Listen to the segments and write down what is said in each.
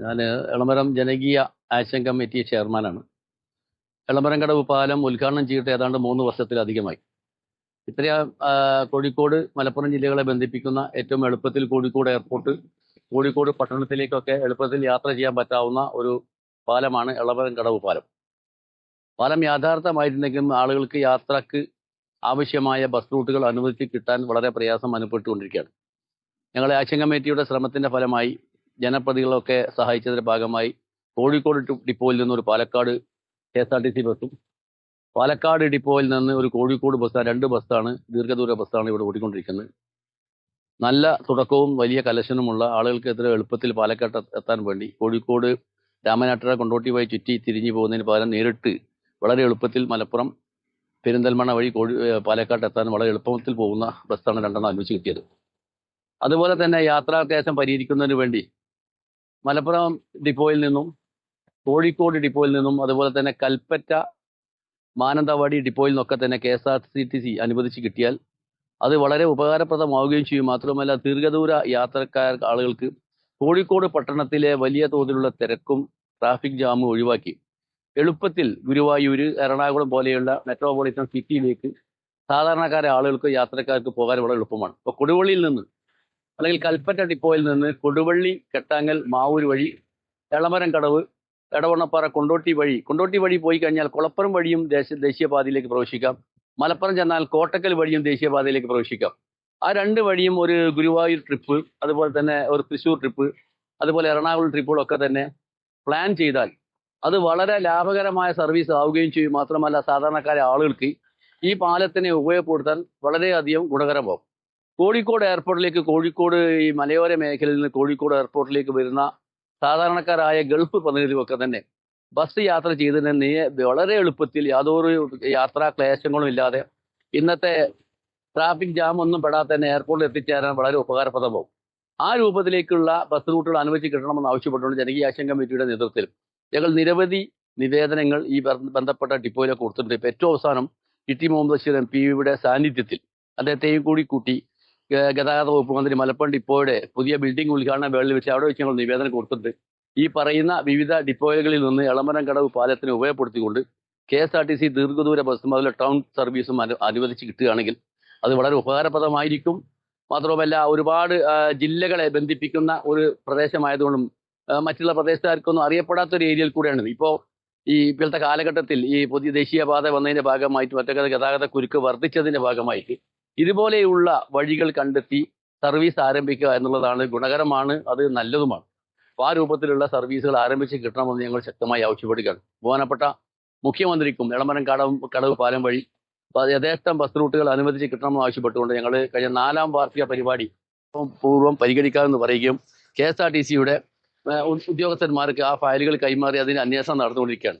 ഞാൻ എളമരം ജനകീയ action committee ചെയർമാനാണ്. എളമരം കടവ് പാലം ഉദ്ഘാടനം ചെയ്തിട്ട് ഏതാണ്ട് മൂന്ന് വർഷത്തിലധികമായി. ഇത്രയും കോഴിക്കോട് മലപ്പുറം ജില്ലകളെ ബന്ധിപ്പിക്കുന്ന ഏറ്റവും എളുപ്പത്തിൽ കോഴിക്കോട് എയർപോർട്ട് കോഴിക്കോട് പട്ടണത്തിലേക്കൊക്കെ എളുപ്പത്തിൽ യാത്ര ചെയ്യാൻ പറ്റാവുന്ന ഒരു പാലമാണ് എളമരം കടവ് പാലം. പാലം യാഥാർത്ഥമായിരുന്നെങ്കിലും ആളുകൾക്ക് യാത്രയ്ക്ക് ആവശ്യമായ ബസ് റൂട്ടുകൾ അനുവദിച്ച് കിട്ടാൻ വളരെ പ്രയാസം അനുഭവപ്പെട്ടുകൊണ്ടിരിക്കുകയാണ്. ഞങ്ങളെ ആക്ഷൻ കമ്മിറ്റിയുടെ ശ്രമത്തിന്റെ ഫലമായി ജനപ്രതികളൊക്കെ സഹായിച്ചതിന്റെ ഭാഗമായി കോഴിക്കോട് ഡിപ്പോയിൽ നിന്ന് ഒരു Palakkad K S R T C ബസ്സും പാലക്കാട് ഡിപ്പോയിൽ നിന്ന് ഒരു കോഴിക്കോട് ബസ്സാണ് രണ്ട് ബസ്സാണ് ദീർഘദൂര ബസ്സാണ് ഇവിടെ ഓടിക്കൊണ്ടിരിക്കുന്നത്. നല്ല തുടക്കവും വലിയ കലശനുമുള്ള ആളുകൾക്ക് എത്ര എളുപ്പത്തിൽ പാലക്കാട്ട് എത്താൻ വേണ്ടി കോഴിക്കോട് രാമനാട്ടുകര കൊണ്ടോട്ടി വഴി ചുറ്റി തിരിഞ്ഞു പോകുന്നതിന് പകരം നേരിട്ട് വളരെ എളുപ്പത്തിൽ മലപ്പുറം പെരിന്തൽമണ്ണ വഴി കോഴി പാലക്കാട്ട് എത്താൻ വളരെ എളുപ്പത്തിൽ പോകുന്ന ബസ്സാണ് രണ്ടെണ്ണം അനുവദിച്ച് കിട്ടിയത്. അതുപോലെ തന്നെ യാത്രാ ക്ലേശം പരിഹരിക്കുന്നതിന് വേണ്ടി മലപ്പുറം ഡിപ്പോയിൽ നിന്നും കോഴിക്കോട് ഡിപ്പോയിൽ നിന്നും അതുപോലെ തന്നെ കൽപ്പറ്റ മാനന്തവാടി ഡിപ്പോയിൽ നിന്നൊക്കെ തന്നെ K S R C T C അനുവദിച്ച് കിട്ടിയാൽ അത് വളരെ ഉപകാരപ്രദമാവുകയും ചെയ്യും. മാത്രമല്ല ദീർഘദൂര യാത്രക്കാർ ആളുകൾക്ക് കോഴിക്കോട് പട്ടണത്തിലെ വലിയ തോതിലുള്ള തിരക്കും ട്രാഫിക് ജാമും ഒഴിവാക്കി എളുപ്പത്തിൽ ഗുരുവായൂർ എറണാകുളം പോലെയുള്ള മെട്രോപൊളിറ്റൻ സിറ്റിയിലേക്ക് സാധാരണക്കാരെ ആളുകൾക്ക് യാത്രക്കാർക്ക് പോകാൻ വളരെ എളുപ്പമാണ്. ഇപ്പോൾ കൊടുവള്ളിയിൽ നിന്ന് അല്ലെങ്കിൽ കൽപ്പറ്റ ഡിപ്പോയിൽ നിന്ന് കൊടുവള്ളി കെട്ടാങ്ങൽ മാവൂർ വഴി എളമരം കടവ് എടവണ്ണപ്പാറ കൊണ്ടോട്ടി വഴി കൊണ്ടോട്ടി വഴി പോയി കഴിഞ്ഞാൽ കുളപ്പുറം വഴിയും ദേശ ദേശീയപാതയിലേക്ക് പ്രവേശിക്കാം. മലപ്പുറം ചെന്നാൽ കോട്ടക്കൽ വഴിയും ദേശീയപാതയിലേക്ക് പ്രവേശിക്കാം. ആ രണ്ട് വഴിയും ഒരു ഗുരുവായൂർ ട്രിപ്പ് അതുപോലെ തന്നെ ഒരു തൃശ്ശൂർ ട്രിപ്പ് അതുപോലെ എറണാകുളം ട്രിപ്പുകളൊക്കെ തന്നെ പ്ലാൻ ചെയ്താൽ അത് വളരെ ലാഭകരമായ സർവീസ് ആവുകയും ചെയ്യും. മാത്രമല്ല സാധാരണക്കാരെ ആളുകൾക്ക് ഈ പാലത്തിനെ ഉപയോഗപ്പെടുത്താൻ വളരെയധികം ഗുണകരമാവും. കോഴിക്കോട് എയർപോർട്ടിലേക്ക് കോഴിക്കോട് ഈ മലയോര മേഖലയിൽ നിന്ന് കോഴിക്കോട് എയർപോർട്ടിലേക്ക് വരുന്ന സാധാരണക്കാരായ ഗൾഫ് പ്രതിനിധികളൊക്കെ തന്നെ ബസ് യാത്ര ചെയ്തതിന് വളരെ എളുപ്പത്തിൽ യാതൊരു യാത്രാ ക്ലേശങ്ങളും ഇല്ലാതെ ഇന്നത്തെ ട്രാഫിക് ജാം ഒന്നും പെടാതെ തന്നെ എയർപോർട്ടിൽ എത്തിച്ചേരാൻ വളരെ ഉപകാരപ്രദമാവും. ആ രൂപത്തിലേക്കുള്ള ബസ് റൂട്ടുകൾ അനുവദിച്ച് കിട്ടണമെന്ന് ആവശ്യപ്പെട്ടുകൊണ്ട് ജനകീയ ആശയം കമ്മിറ്റിയുടെ നേതൃത്വത്തിൽ ഞങ്ങൾ നിരവധി നിവേദനങ്ങൾ ഈ ബന്ധപ്പെട്ട ഡിപ്പോയിലൊക്കെ കൊടുത്തിട്ടുണ്ട്. ഏറ്റവും അവസാനം T T Muhammad Basheer M പിയുടെ സാന്നിധ്യത്തിൽ അദ്ദേഹത്തെയും കൂടി കൂട്ടി ഗതാഗത വകുപ്പ് മന്ത്രി മലപ്പുറം ഡിപ്പോയുടെ പുതിയ ബിൽഡിംഗ് ഉദ്ഘാടന വേളയിൽ വെച്ച് അവിടെ വെച്ച് ഞങ്ങൾ നിവേദനം കൊടുത്തിട്ടുണ്ട്. ഈ പറയുന്ന വിവിധ ഡിപ്പോകളിൽ നിന്ന് എളമരം കടവ് പാലത്തിന് ഉപയോഗപ്പെടുത്തിക്കൊണ്ട് K S R T C ദീർഘദൂര ബസ്സും അതുപോലെ ടൗൺ സർവീസും അനു അനുവദിച്ച് കിട്ടുകയാണെങ്കിൽ അത് വളരെ ഉപകാരപ്രദമായിരിക്കും. മാത്രവുമല്ല ഒരുപാട് ജില്ലകളെ ബന്ധിപ്പിക്കുന്ന ഒരു പ്രദേശമായതുകൊണ്ടും മറ്റുള്ള പ്രദേശക്കാർക്കൊന്നും അറിയപ്പെടാത്ത ഒരു ഏരിയയിൽ കൂടെയാണ്. ഇപ്പോൾ ഈ ഇപ്പോഴത്തെ കാലഘട്ടത്തിൽ ഈ പുതിയ ദേശീയപാത വന്നതിന്റെ ഭാഗമായിട്ട് മറ്റൊക്കെ ഗതാഗത കുരുക്ക് വർദ്ധിച്ചതിന്റെ ഭാഗമായിട്ട് ഇതുപോലെയുള്ള വഴികൾ കണ്ടെത്തി സർവീസ് ആരംഭിക്കുക എന്നുള്ളതാണ് ഗുണകരമാണ് അത് നല്ലതുമാണ്. അപ്പോൾ ആ രൂപത്തിലുള്ള സർവീസുകൾ ആരംഭിച്ച് കിട്ടണമെന്ന് ഞങ്ങൾ ശക്തമായി ആവശ്യപ്പെടുകയാണ്. ബഹുമാനപ്പെട്ട മുഖ്യമന്ത്രിക്കും എളമരം കടവ് കടവ് പാലം വഴി യഥേഷ്ടം ബസ് റൂട്ടുകൾ അനുവദിച്ച് കിട്ടണമെന്ന് ആവശ്യപ്പെട്ടുകൊണ്ട് ഞങ്ങൾ കഴിഞ്ഞ നാലാം വാർഷിക പരിപാടി പൂർവം പരിഗണിക്കാമെന്ന് പറയുകയും കെ എസ് ആർ ടി സിയുടെ ഉദ്യോഗസ്ഥന്മാർക്ക് ആ ഫയലുകൾ കൈമാറി അതിന് അന്വേഷണം നടന്നുകൊണ്ടിരിക്കുകയാണ്.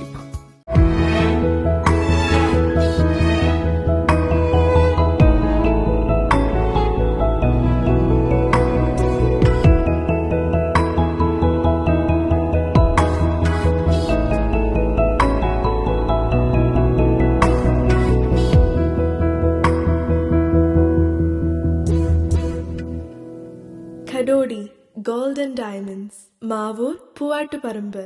கடோடி கோல்டன் டைமண்ட்ஸ் மாவூர் பூவாட்டுப்பரம்பு